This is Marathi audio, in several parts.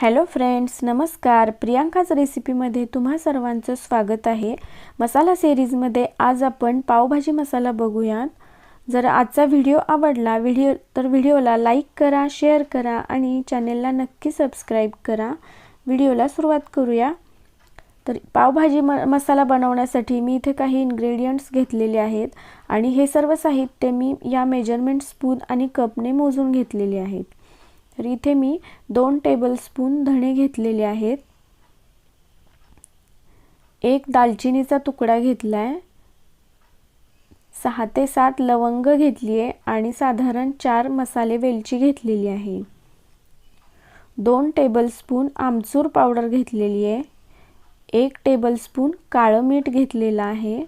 हॅलो फ्रेंड्स नमस्कार. प्रियांकाच रेसिपीमध्ये तुम्हा सर्वांचं स्वागत आहे. मसाला सिरीजमध्ये आज आपण पावभाजी मसाला बघूयात. जर आजचा व्हिडिओ आवडला व्हिडिओ तर व्हिडिओला लाईक करा शेअर करा आणि चॅनेलला नक्की सबस्क्राईब करा. व्हिडिओला सुरुवात करूया. तर पावभाजी म मसाला बनवण्यासाठी मी इथे काही इन्ग्रेडियंट्स घेतलेले आहेत. आणि हे सर्व साहित्य मी या मेजरमेंट स्पून आणि कपने मोजून घेतलेले आहेत. तर इथे मी दोन टेबलस्पून धणे घेतलेले आहेत. एक दालचिनीचा तुकडा घेतला आहे सहा ते सात लवंग घेतली आहे आणि साधारण चार मसाले वेलची घेतलेली आहे. दोन टेबलस्पून आमचूर पावडर घेतलेली आहे एक टेबलस्पून काळं मीठ घेतलेलं आहे.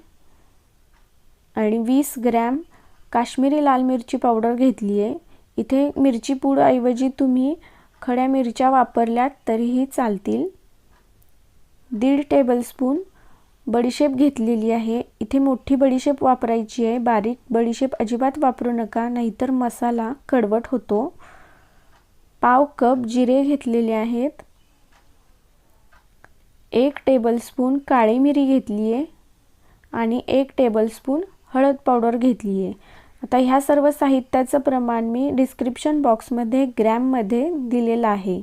आणि वीस ग्रॅम काश्मीरी लाल मिरची पावडर घेतली आहे इथे मिरची पूडऐवजी तुम्ही खड्या मिरच्या वापरल्यात तरीही चालतील. दीड टेबलस्पून बडीशेप घेतलेली आहे. इथे मोठी बडीशेप वापरायची आहे. बारीक बडीशेप अजिबात वापरू नका नाहीतर मसाला कडवट होतो. पाव कप जिरे घेतलेले आहेत. एक टेबलस्पून काळी मिरी घेतली आहे आणि एक टेबलस्पून हळद पावडर घेतली आहे आता ह्या सर्व साहित्याचं प्रमाण मी डिस्क्रिप्शन बॉक्समध्ये ग्रॅममध्ये दिलेलं आहे.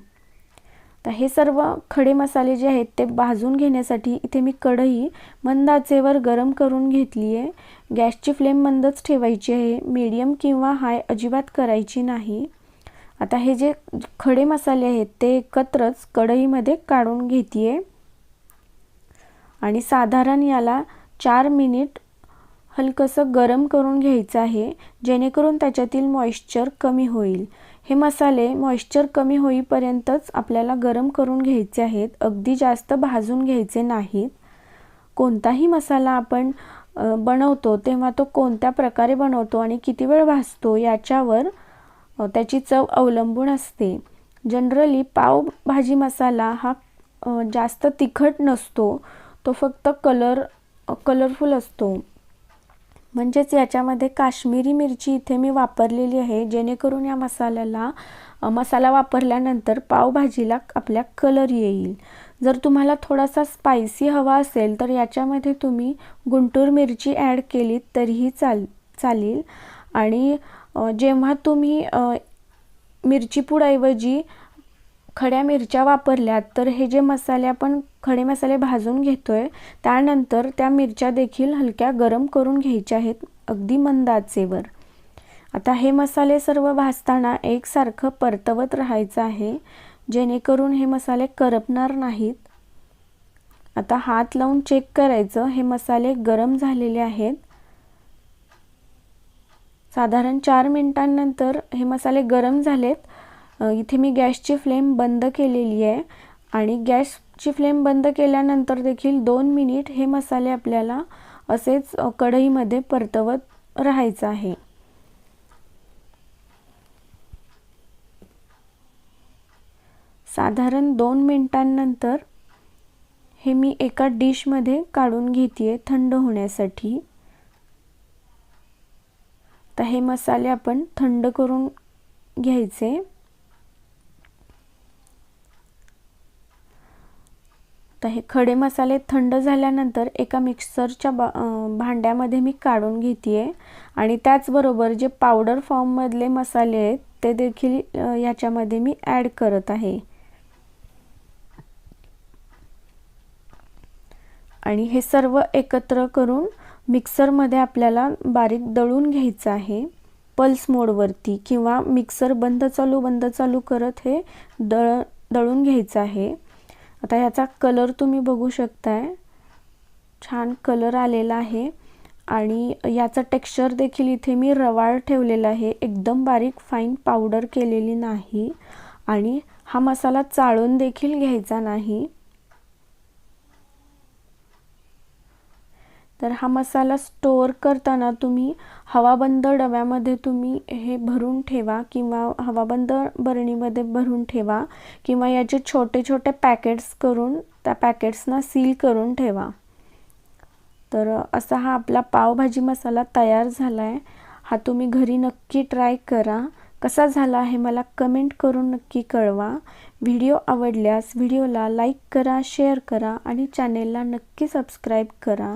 तर हे सर्व खडे मसाले जे आहेत ते भाजून घेण्यासाठी इथे मी कढई मंद आचेवर गरम करून घेतली आहे. गॅसची फ्लेम मंदच ठेवायची आहे. मीडियम किंवा हाय अजिबात करायची नाही. आता हे जे खडे मसाले आहेत ते एकत्रच कढईमध्ये काढून घेते आहे आणि साधारण याला चार मिनिट हलकंसं गरम करून घ्यायचं आहे जेणेकरून त्याच्यातील मॉइश्चर कमी होईल. हे मसाले मॉइश्चर कमी होईपर्यंतच आपल्याला गरम करून घ्यायचे आहेत अगदी जास्त भाजून घ्यायचे नाहीत. कोणताही मसाला आपण बनवतो तेव्हा तो कोणत्या प्रकारे बनवतो आणि किती वेळ भाजतो याच्यावर त्याची चव अवलंबून असते. जनरली पावभाजी मसाला हा जास्त तिखट नसतो. तो फक्त कलर कलरफुल असतो. म्हणजेच याच्यामध्ये काश्मीरी मिरची इथे मी वापरलेली आहे. जेणेकरून या मसाल्याला मसाला वापरल्यानंतर पावभाजीला आपल्या कलर येईल. जर तुम्हाला थोडासा स्पायसी हवा असेल तर याच्यामध्ये तुम्ही गुंटूर मिरची ॲड केलीत तरीही चाल चालेल. आणि जेव्हा तुम्ही मिरची पूडऐवजी खड्या मिरच्या वापरल्यात तर हे जे मसाले आपण खडे मसाले भाजून घेतो आहे त्यानंतर त्या मिरच्या देखील हलक्या गरम करून घ्यायच्या आहेत अगदी मंद आचेवर आता हे मसाले सर्व भाजताना एकसारखं परतवत राहायचं आहे जेणेकरून हे मसाले करपणार नाहीत. आता हात लावून चेक करायचं हे मसाले गरम झालेले आहेत. साधारण चार मिनिटांनंतर हे मसाले गरम झालेत इथे मी गॅसची फ्लेम बंद केलेली आहे आणि गॅसची फ्लेम बंद केल्यानंतर देखील दोन मिनिट हे मसाले आपल्याला असेच कढईमध्ये परतवत राहायचं आहे. साधारण दोन मिनिटांनंतर हे मी एका डिशमध्ये काढून घेते थंड होण्यासाठी. तर हे मसाले आपण थंड करून घ्यायचे. तर हे खडे मसाले थंड झाल्यानंतर एका मिक्सरच्या बा भांड्यामध्ये मी काढून घेते आहे आणि त्याचबरोबर जे पावडर फॉर्ममधले मसाले आहेत ते देखील याच्यामध्ये मी ॲड करत आहे. आणि हे सर्व एकत्र करून मिक्सरमध्ये आपल्याला बारीक दळून घ्यायचं आहे. पल्स मोडवरती किंवा मिक्सर बंद चालू बंद चालू करत हे दळ दळून घ्यायचं आहे. आता ह्याचा कलर तुम्ही बघू शकताय. छान कलर आलेला आहे. आणि याचं टेक्स्चर देखील इथे मी रवाळ ठेवलेला आहे. एकदम बारीक फाईन पावडर केलेली नाही. आणि हा मसाला चाळून देखील घ्यायचा नाही. तर हा मसाला स्टोअर करताना तुम्ही हवाबंद डब्यामध्ये तुम्ही हे भरून ठेवा किंवा हवाबंद बरणीमध्ये भरून ठेवा किंवा याचे छोटे छोटे पॅकेट्स करून त्या पॅकेट्सना सील करून ठेवा. तर असा हा आपला पावभाजी मसाला तयार झाला आहे हा तुम्ही घरी नक्की ट्राय करा. कसा झाला हे मला कमेंट करून नक्की कळवा. व्हिडिओ आवडल्यास व्हिडिओला लाईक करा शेअर करा आणि चॅनेलला नक्की सबस्क्राईब करा.